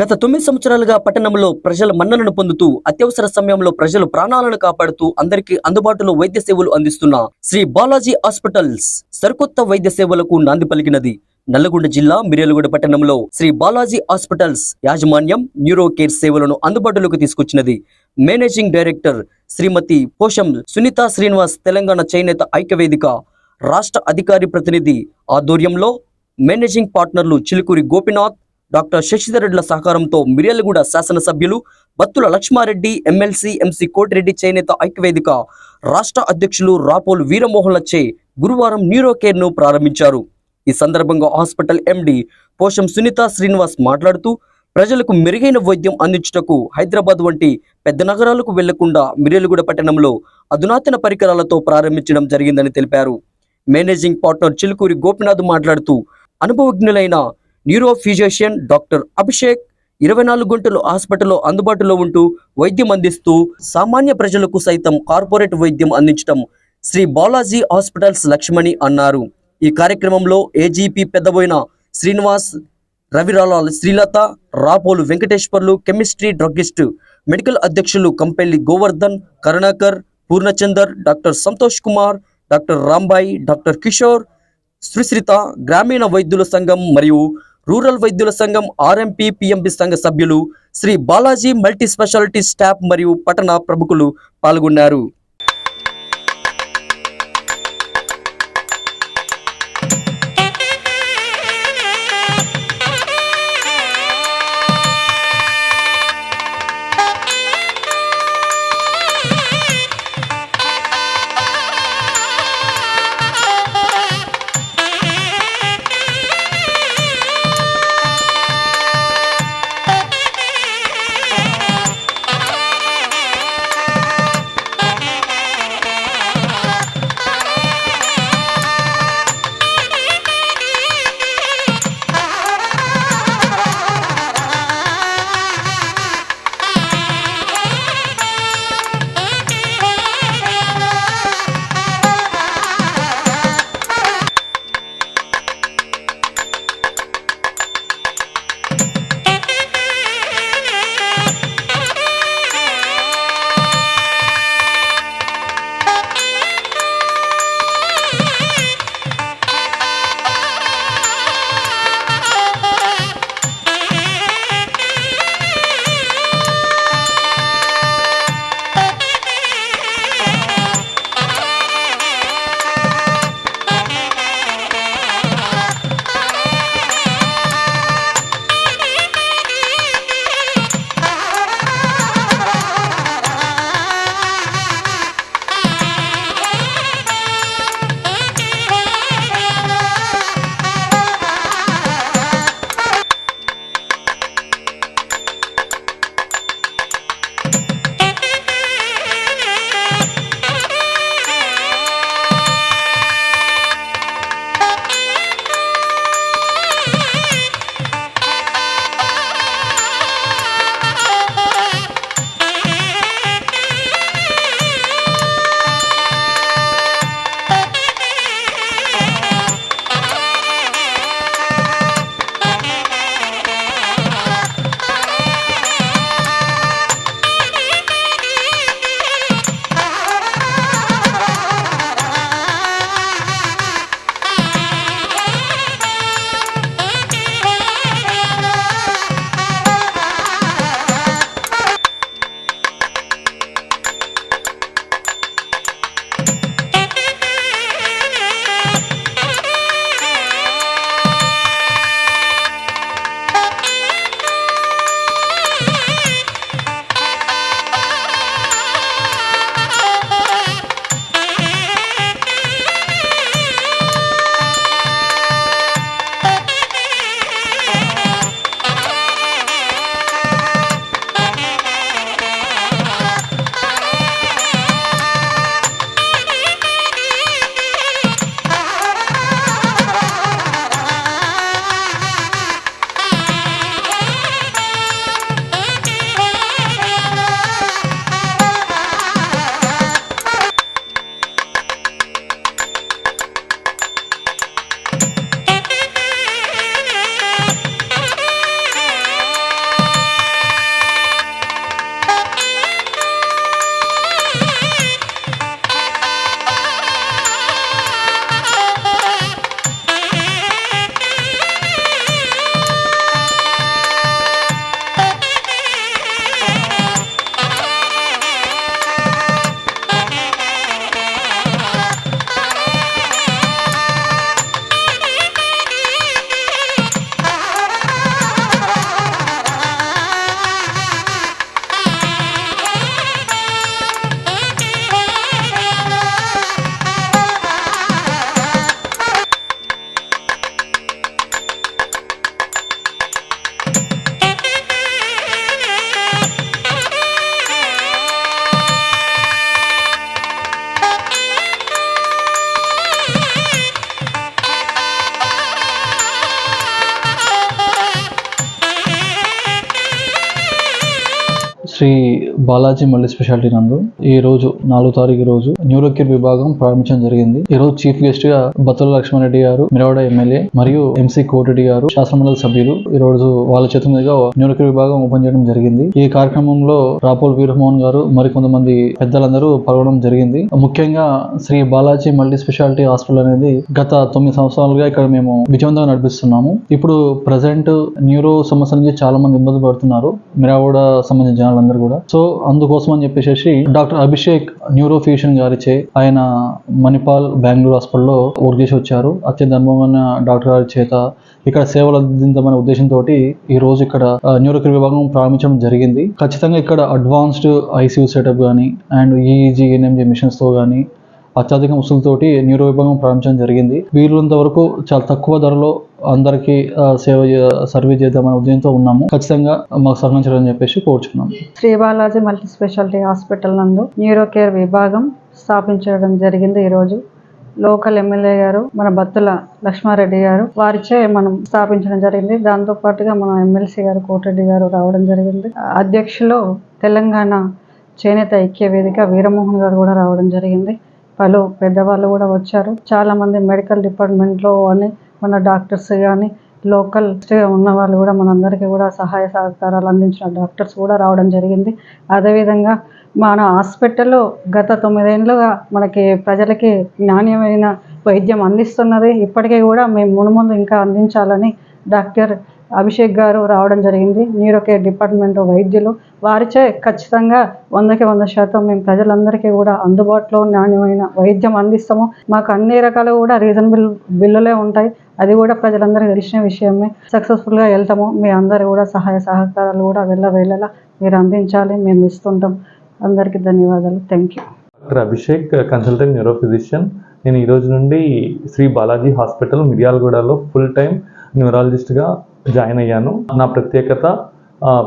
గత తొమ్మిది సంవత్సరాలుగా పట్టణంలో ప్రజల మన్ననను పొందుతూ అత్యవసర సమయంలో ప్రజలు ప్రాణాలను కాపాడుతూ అందరికీ అందుబాటులో వైద్య సేవలు అందిస్తున్న శ్రీ బాలాజీ హాస్పిటల్స్ సరికొత్త వైద్య సేవలకు నాంది పలికినది. నల్లగొండ జిల్లా మిర్యాలగూడ పట్టణంలో శ్రీ బాలాజీ హాస్పిటల్స్ యాజమాన్యం న్యూరో కేర్ సేవలను అందుబాటులోకి తీసుకొచ్చినది. మేనేజింగ్ డైరెక్టర్ శ్రీమతి పోషం సునీత శ్రీనివాస్ తెలంగాణ చేనేత ఐక్యవేదిక రాష్ట్ర అధికారి ప్రతినిధి ఆధ్వర్యంలో మేనేజింగ్ పార్ట్నర్లు చిలుకూరి గోపినాథ్ డాక్టర్ శశిధర్ రెడ్ల సహకారంతో మిర్యాలగూడ శాసనసభ్యులు బత్తుల లక్ష్మారెడ్డి ఎమ్మెల్సీ ఎంసీ కోటిరెడ్డి చేనేత ఐక్యవేదిక రాష్ట్ర అధ్యక్షులు రాపోల్ వీరమోహన్లచే గురువారం న్యూరో ప్రారంభించారు. ఈ సందర్భంగా హాస్పిటల్ ఎండి పోషం సునీత శ్రీనివాస్ మాట్లాడుతూ ప్రజలకు మెరుగైన వైద్యం అందించుటకు హైదరాబాద్ వంటి పెద్ద నగరాలకు వెళ్ళకుండా మిర్యాలగూడ పట్టణంలో అధునాతన పరికరాలతో ప్రారంభించడం జరిగిందని తెలిపారు. మేనేజింగ్ పార్ట్నర్ చిలుకూరి గోపినాథ్ మాట్లాడుతూ అనుభవజ్ఞులైన న్యూరోఫిజిషియన్ డాక్టర్ అభిషేక్ ఇరవై నాలుగు గంటలు హాస్పిటల్లో అందుబాటులో ఉంటూ వైద్యం అందిస్తూ సామాన్య ప్రజలకు సైతం కార్పొరేట్ వైద్యం అందించడం శ్రీ బాలాజీ హాస్పిటల్స్ లక్ష్మణి అన్నారు. ఈ కార్యక్రమంలో AGP Peddaboina Srinivas Raviralal Srilatha Rapolu Venkateswarlu chemistry druggist medical అధ్యక్షులు Kampelli Govardhan Karunakar Purnachander doctor Santosh Kumar doctor Rambai doctor Kishore Sushritha గ్రామీణ వైద్యుల సంఘం మరియు రూరల్ వైద్యుల సంఘం ఆర్ఎంపీ పిఎంపి సంఘ సభ్యులు Shri Balaji multi speciality staff మరియు పట్టణ ప్రముఖులు పాల్గొన్నారు. శ్రీ బాలాజీ మల్టీ స్పెషాలిటీ నందు ఈ రోజు నాలుగు తారీఖు రోజు న్యూరోకేర్ విభాగం ప్రారంభించడం జరిగింది. ఈ రోజు చీఫ్ గెస్ట్గా బత్తుల లక్ష్మారెడ్డి గారు మిరవాడ ఎమ్మెల్యే మరియు ఎంసీ కోటిరెడ్డి గారు శాసనమండలి సభ్యులు ఈ రోజు వాళ్ళ చేతుల మీదుగా న్యూరోకేర్ విభాగం ఓపెన్ చేయడం జరిగింది. ఈ కార్యక్రమంలో రాపోల్ వీరమోహన్ గారు మరికొంతమంది పెద్దలందరూ పాల్గొనడం జరిగింది. ముఖ్యంగా Shri Balaji multi speciality hospital అనేది గత తొమ్మిది సంవత్సరాలుగా ఇక్కడ మేము విజయవంతంగా నడిపిస్తున్నాము. ఇప్పుడు ప్రజెంట్ న్యూరో సమస్య నుంచి చాలా మంది ఇబ్బంది పడుతున్నారు. మిరావాడ సంబంధించిన జనాలందరూ కూడా. సో అందుకోసం అని చెప్పేసి డాక్టర్ అభిషేక్ న్యూరో ఫ్యూషన్ గారిచే ఆయన మణిపాల్ బెంగళూరు హాస్పిటల్లో వర్క్ చేసి వచ్చారు. అత్యంత అనుభవమైన డాక్టర్ గారి చేత ఇక్కడ సేవలు అందించమనే ఉద్దేశంతో ఈ రోజు ఇక్కడ న్యూరోకేర్ విభాగం ప్రారంభించడం జరిగింది. ఖచ్చితంగా ఇక్కడ అడ్వాన్స్డ్ ఐసీయూ సెటప్ కానీ అండ్ ఈఈజీ ఎన్ఎంజీ మిషన్స్తో కానీ అత్యధిక ముసులతోటి న్యూరో విభాగం ప్రారంభించడం జరిగింది. వీలున్నంత వరకు చాలా తక్కువ ధరలో అందరికీ సేవ చే- సర్వీస్ చేద్దామనే ఉద్దేశంతో ఉన్నాము. ఖచ్చితంగా మాకు సహకరించాలని చెప్పేసి కోరుచున్నాము Shri Balaji multi speciality hospital నందు న్యూరో కేర్ విభాగం స్థాపించడం జరిగింది ఈరోజు. లోకల్ ఎమ్మెల్యే గారు మన బత్తుల లక్ష్మారెడ్డి గారు వారిచే మనం స్థాపించడం జరిగింది. దాంతో పాటుగా మన ఎమ్మెల్సీ గారు కోటిరెడ్డి గారు రావడం జరిగింది. అధ్యక్షులు తెలంగాణ చేనేత ఐక్య వేదిక వీరమోహన్ గారు కూడా రావడం జరిగింది. పలు పెద్దవాళ్ళు కూడా వచ్చారు. చాలా మంది మెడికల్ డిపార్ట్మెంట్లో అని మన డాక్టర్స్ కానీ లోకల్ ఉన్న వాళ్ళు కూడా మనందరికీ కూడా సహాయ సహకారాలు అందించిన డాక్టర్స్ కూడా రావడం జరిగింది. అదేవిధంగా మన హాస్పిటల్లో గత తొమ్మిదేళ్ళుగా మనకి ప్రజలకి నాణ్యమైన వైద్యం అందిస్తున్నది. ఇప్పటికీ కూడా మేము మునుముందు ఇంకా అందించాలని డాక్టర్ అభిషేక్ గారు రావడం జరిగింది. న్యూరోకేర్ డిపార్ట్మెంట్ వైద్యులు. వారిచే ఖచ్చితంగా వందకి వంద శాతం మేము ప్రజలందరికీ కూడా అందుబాటులో నాణ్యమైన వైద్యం అందిస్తాము. మాకు అన్ని రకాలు కూడా రీజనబుల్ బిల్లులే ఉంటాయి. అది కూడా ప్రజలందరికీ తెలిసిన విషయమే. సక్సెస్ఫుల్గా వెళ్తాము. మీ అందరి కూడా సహాయ సహకారాలు కూడా వెళ్ళ వెళ్ళలా మీరు అందించాలి. మేము ఇస్తుంటాం. అందరికీ ధన్యవాదాలు. Thank you. Doctor Abhishek consultant neuro physician నేను ఈరోజు నుండి శ్రీ బాలాజీ హాస్పిటల్ మిర్యాలగూడలో ఫుల్ టైం న్యూరాలజిస్ట్గా జాయిన్ అయ్యాను. నా ప్రత్యేకత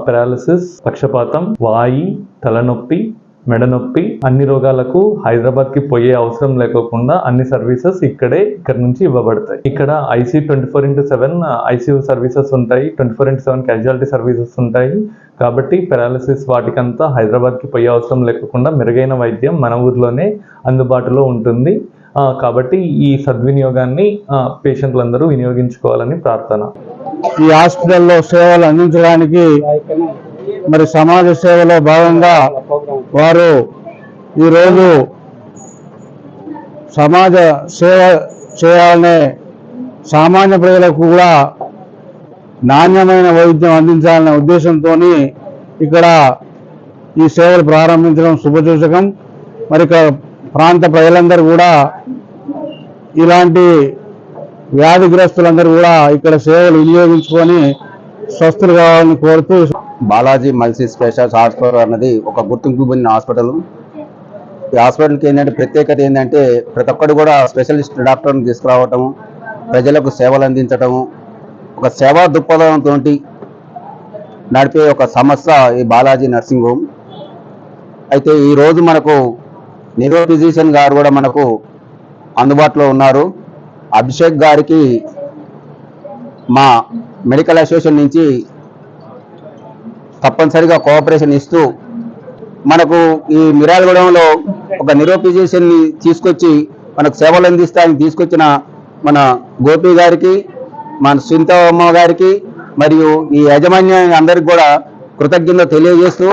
పెరాలసిస్ పక్షపాతం వాయి తలనొప్పి మెడ నొప్పి అన్ని రోగాలకు హైదరాబాద్కి పోయే అవసరం లేకోకుండా అన్ని సర్వీసెస్ ఇక్కడే ఇక్కడ నుంచి ఇవ్వబడతాయి. ఇక్కడ IC twenty four into seven ICU services ఉంటాయి. Twenty four into seven casualty services ఉంటాయి. కాబట్టి పెరాలసిస్ వాటికంతా హైదరాబాద్కి పోయే అవసరం లేకుండా మెరుగైన వైద్యం మన ఊర్లోనే అందుబాటులో ఉంటుంది. కాబట్టి ఈ సద్వినియోగాన్ని పేషెంట్లందరూ వినియోగించుకోవాలని ప్రార్థన. ఈ హాస్పిటల్లో సేవలు అందించడానికి మరి సమాజ సేవలో భాగంగా వారు ఈరోజు సమాజ సేవ చేయాలనే సామాన్య ప్రజలకు కూడా నాణ్యమైన వైద్యం అందించాలనే ఉద్దేశంతో ఇక్కడ ఈ సేవలు ప్రారంభించడం శుభసూచకం. మరి ఇక్కడ ప్రాంత ప్రజలందరూ కూడా ఇలాంటి వ్యాధిగ్రస్తులందరూ కూడా ఇక్కడ సేవలు వినియోగించుకొని స్వస్థులు కావాలని కోరుతూ బాలాజీ మల్టీ స్పెషాలిటీ హాస్పిటల్ అన్నది ఒక గుర్తింపు పొందిన హాస్పిటల్. ఈ హాస్పిటల్కి ఏంటంటే ప్రత్యేకత ఏంటంటే ప్రతి ఒక్కరు కూడా స్పెషలిస్ట్ డాక్టర్ని తీసుకురావటం ప్రజలకు సేవలు అందించటము ఒక సేవా దృక్పథంతో నడిపే ఒక సంస్థ ఈ బాలాజీ నర్సింగ్ హోమ్. అయితే ఈరోజు మనకు నిరో ఫిజిషియన్ గారు కూడా మనకు అందుబాటులో ఉన్నారు. అభిషేక్ గారికి మా మెడికల్ అసోసియేషన్ నుంచి తప్పనిసరిగా కోఆపరేషన్ ఇస్తూ మనకు ఈ మిరాలగూడెంలో ఒక నిరూపిజేషన్ని తీసుకొచ్చి మనకు సేవలు అందిస్తానికి తీసుకొచ్చిన మన గోపి గారికి మన సునీతమ్మ గారికి మరియు ఈ యాజమాన్యానికి అందరికి కూడా కృతజ్ఞత తెలియజేస్తూ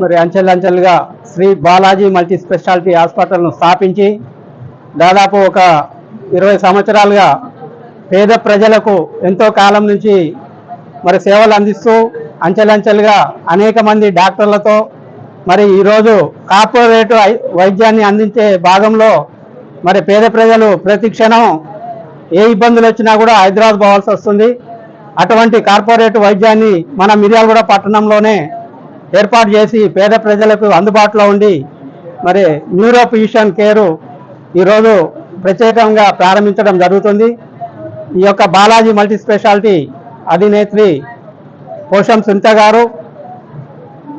మరి అంచెలంచెలుగా శ్రీ బాలాజీ మల్టీ స్పెషాలిటీ హాస్పిటల్ను స్థాపించి దాదాపు ఒక ఇరవై సంవత్సరాలుగా పేద ప్రజలకు ఎంతో కాలం నుంచి మరి సేవలు అందిస్తూ అంచెలంచెలుగా అనేక మంది డాక్టర్లతో మరి ఈరోజు కార్పొరేట్ వైద్యాన్ని అందించే భాగంలో మరి పేద ప్రజలు ప్రతి క్షణం ఏ ఇబ్బందులు వచ్చినా కూడా హైదరాబాద్ పోవాల్సి వస్తుంది. అటువంటి కార్పొరేట్ వైద్యాన్ని మన మిర్యాలగూడ పట్టణంలోనే ఏర్పాటు చేసి పేద ప్రజలకు అందుబాటులో ఉండి మరి న్యూరో ఫిజిషియన్ కేరు ఈరోజు ప్రత్యేకంగా ప్రారంభించడం జరుగుతుంది. ఈ యొక్క బాలాజీ మల్టీ స్పెషాలిటీ అధినేత్రి పోషం సునీత గారు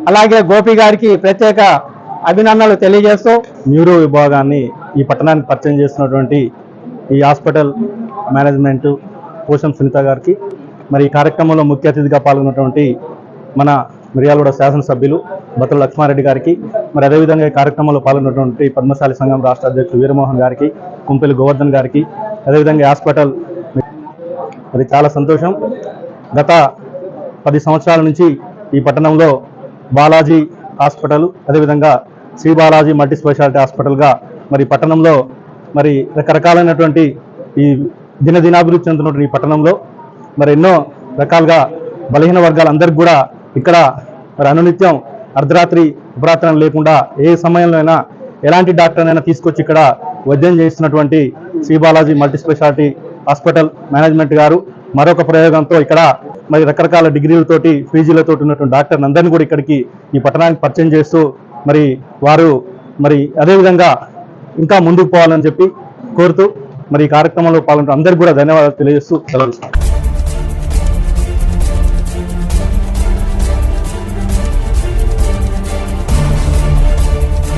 అలాగే గోపి గారికి ప్రత్యేక అభినందనలు తెలియజేస్తూ న్యూరో విభాగాన్ని ఈ పట్టణానికి పరిచయం చేస్తున్నటువంటి ఈ హాస్పిటల్ మేనేజ్మెంట్ పోషం సునీత గారికి మరి ఈ కార్యక్రమంలో ముఖ్య అతిథిగా పాల్గొన్నటువంటి మన మిర్యాలగూడ శాసనసభ్యులు బతుల లక్ష్మారెడ్డి గారికి మరి అదేవిధంగా ఈ కార్యక్రమంలో పాల్గొన్నటువంటి పద్మశాలి సంఘం రాష్ట్ర అధ్యక్షుడు వీరమోహన్ గారికి కుంపెలి గోవర్ధన్ గారికి అదేవిధంగా హాస్పిటల్ మరి చాలా సంతోషం. గత పది సంవత్సరాల నుంచి ఈ పట్టణంలో బాలాజీ హాస్పిటల్ అదేవిధంగా శ్రీ బాలాజీ మల్టీ స్పెషాలిటీ హాస్పిటల్గా మరి పట్టణంలో మరి రకరకాలైనటువంటి ఈ దినదినాభివృద్ధి చెందుతున్నటువంటి ఈ పట్టణంలో మరి ఎన్నో రకాలుగా బలహీన వర్గాలందరికీ కూడా ఇక్కడ మరి అనునిత్యం అర్ధరాత్రి అపరాత్రం లేకుండా ఏ సమయంలో అయినా ఎలాంటి డాక్టర్నైనా తీసుకొచ్చి ఇక్కడ వైద్యం చేస్తున్నటువంటి Shri Balaji multi speciality hospital management గారు మరొక ప్రయోగంతో ఇక్కడ మరి రకరకాల డిగ్రీలతోటి పీజీలతో ఉన్నటువంటి డాక్టర్ని అందరినీ కూడా ఇక్కడికి ఈ పట్టణానికి పరిచయం చేస్తూ మరి వారు మరి అదేవిధంగా ఇంకా ముందుకు పోవాలని చెప్పి కోరుతూ మరి ఈ కార్యక్రమంలో పాల్గొంటున్న అందరికీ కూడా ధన్యవాదాలు తెలియజేస్తూ సెలవు